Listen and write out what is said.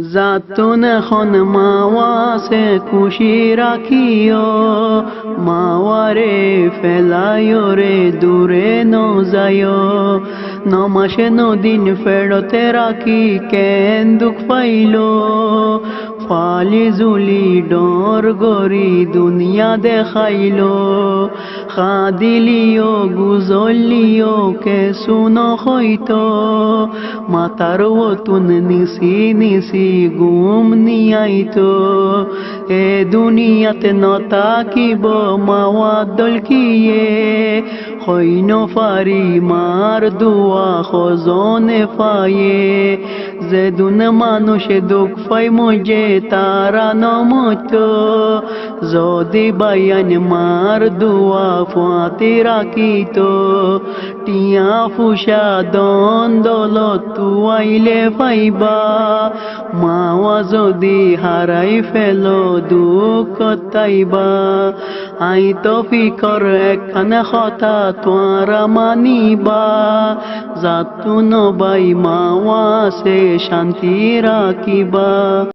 যাতুন এখন মাওয়াসে খুশি রাখিও, মাওয়ারে ফেলায়ো রে, দূরে ন যায়ও নমাসে নদিন ফেরতে রাখি, কেন দুঃখ পাইল? ফালি জুলি ডর গরি দুনিয়া দেখাইল। খাদিলিও, গুজলিও, কে শুন হইতো মাতার তুন নিসি নিসি গুম নিয়াইতো। এ দুনিয়াতে নতাকিব মাওয়া দলকিয়ে হইন ফারি মার দুয়া খজনে পায়ে যে দুন মানুষে দুঃখ পাই মজে তারা নমত যদি বায়ান মার দুয়া ফাতে রাখিত টিয়া ফুসা দন দলত তুয়াইলে পাইবা মাওয়া যদি হারাই ফেল দুঃখ তাইবা। আই তো ফিকর, একখানে কথা তোয়ারা মানিবা। যাতুন বাই মাওয়া সে শান্তি রাখিবা।